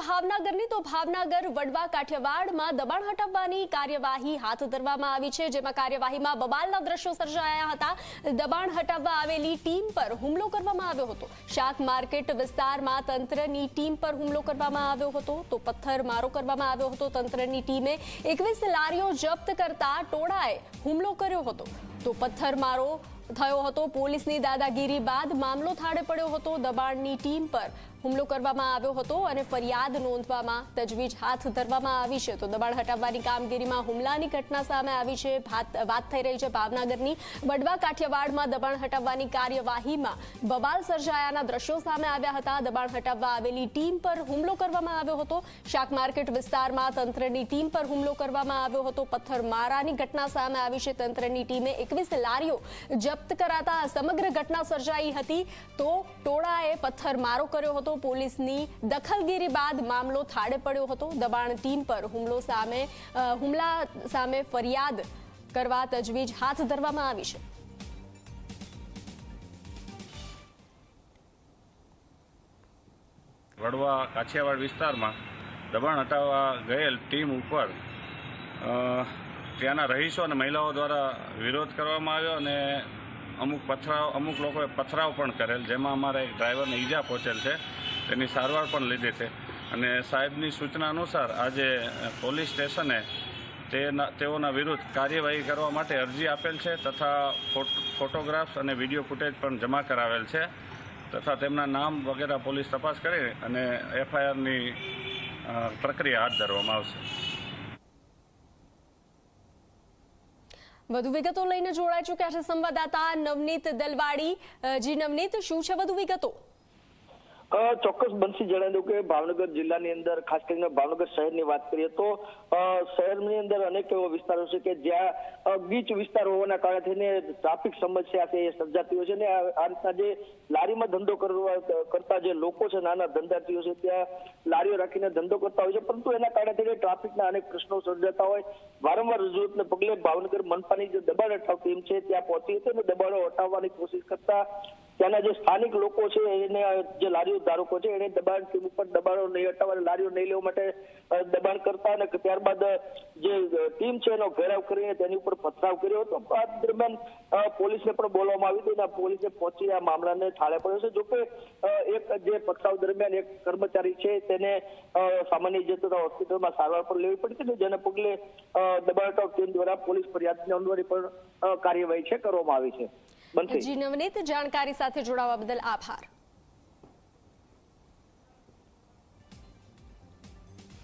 ભાવનગરની તો ભાવનગર વડવા કાઠિયાવાડમાં દબાણ હટાવવાની કાર્યવાહી હાથ ધરવામાં આવી છે, જેમાં કાર્યવાહીમાં બબાલના દ્રશ્યો સર્જાયા હતા. દબાણ હટાવવા આવેલી ટીમ પર હુમલો કરવામાં આવ્યો હતો. શાક માર્કેટ વિસ્તારમાં તંત્રની ટીમ પર હુમલો કરવામાં આવ્યો હતો. તો પથ્થરમારો કરવામાં આવ્યો હતો. તંત્રની ટીમે એકવીસ લારીઓ જપ્ત કરતા ટોળાએ હુમલો કર્યો હતો. તો પથ્થરમારો થયો હતો. પોલીસની દાદાગીરી બાદ મામલો થાળે પડ્યો હતો. દબાણની ટીમ પર હુમલો કરવામાં આવ્યો હતો અને ફરિયાદ નોંધવામાં તજવીજ હાથ ધરવામાં આવી છે. તો દબાણ હટાવવાની કામગીરીમાં હુમલાની ઘટના સામે આવી છે. વાત થઈ રહી છે ભાવનગરની. વડવા કાઠિયાવાડમાં દબાણ હટાવવાની કાર્યવાહીમાં બબાલ સર્જાયાના દ્રશ્યો સામે આવ્યા હતા. દબાણ હટાવવા આવેલી ટીમ પર હુમલો કરવામાં આવ્યો હતો. શાક માર્કેટ વિસ્તારમાં તંત્રની ટીમ પર હુમલો કરવામાં આવ્યો હતો. પથ્થરમારાની ઘટના સામે આવી છે. તંત્રની ટીમે એકવીસ લારીઓ જપ્ત કરાતા સમગ્ર ઘટના સર્જાઈ હતી તો ટોળાએ પથ્થરમારો કર્યો હતો. પોલીસની દખલગીરી બાદ મામલો થાળે પડ્યો હતો. દબાણ ટીમ પર હુમલો સામે હુમલા સામે ફરિયાદ કરવા તજવીજ હાથ ધરવામાં આવી છે. વડવા કાછિયાવાડ વિસ્તારમાં દબાણ હટાવવા ગયેલ ટીમ ઉપર ત્યાંના રહીશો અને મહિલાઓ દ્વારા વિરોધ કરવામાં આવ્યો અને અમુક પથરાવ, અમુક લોકોએ પથરાવ પણ કરેલ, જેમાં અમારા એક ડ્રાઈવરને ઈજા પહોંચેલ છે. તેની સારવાર પણ લીધી છે. અને સાહેબની સૂચના અનુસાર આજે પોલીસ સ્ટેશને તેઓના વિરુદ્ધ કાર્યવાહી કરવા માટે અરજી આપેલ છે તથા ફોટોગ્રાફ્સ અને વીડિયો ફૂટેજ પણ જમા કરાવેલ છે તથા તેમના નામ વગેરે પોલીસ તપાસ કરી અને એફઆઈઆરની પ્રક્રિયા હાથ ધરવામાં આવશે. વધુ વિગતો લઈને જોડાઈ ચૂક્યા છે સંવાદદાતા નવનીત દલવાડી. જી નવનીત, શું છે વધુ વિગતો? ચોક્કસ બનશી. જણાવી દઉં કે ભાવનગર જિલ્લાની અંદર, ખાસ કરીને ભાવનગર શહેરની વાત કરીએ તો શહેરની અંદર અનેક એવા વિસ્તારો છે કે જ્યાં બીચ વિસ્તાર હોવાના કારણે થઈને ટ્રાફિક સમસ્યા છે એ સર્જાતી હોય છે. અને આ રીતના જે લારીમાં ધંધો કરવા, કરતા જે લોકો છે, નાના ધંધાર્થીઓ છે, ત્યાં લારીઓ રાખીને ધંધો કરતા હોય છે. પરંતુ એના કારણે થઈને ટ્રાફિકના અનેક પ્રશ્નો સર્જાતા હોય. વારંવાર રજૂઆતને પગલે ભાવનગર મનપાની જે દબાણ હટાવ ટીમ છે, ત્યાં પહોંચી હતી અને દબાણો હટાવવાની કોશિશ કરતા ત્યાંના જે સ્થાનિક લોકો છે, એને જે લારીઓ ધારકો છે, એને દબાણ ટીમ ઉપર દબાણો નહીં હટાવવા લારીઓ નહીં લેવા માટે દબાણ કરતા અને ત્યારબાદ જે ટીમ છે, એનો ઘેરાવ કરીને તેની ઉપર પથરાવ કર્યો હતો. આ દરમિયાન પોલીસને પણ બોલવામાં આવી હતી અને પોલીસે પહોંચી આ મામલાને થાળે પડ્યો છે. જોકે એક જે પથરાવ દરમિયાન એક કર્મચારી છે, તેને સામાન્ય જે હોસ્પિટલમાં સારવાર પણ લેવી પડી હતી, જેને પગલે દબાણ હટાવ ટીમ દ્વારા પોલીસ ફરિયાદ નોંધવાની પણ કાર્યવાહી છે, કરવામાં આવી છે. જી નવનીત જાણકારી સાથે જોડાવા બદલ આભાર.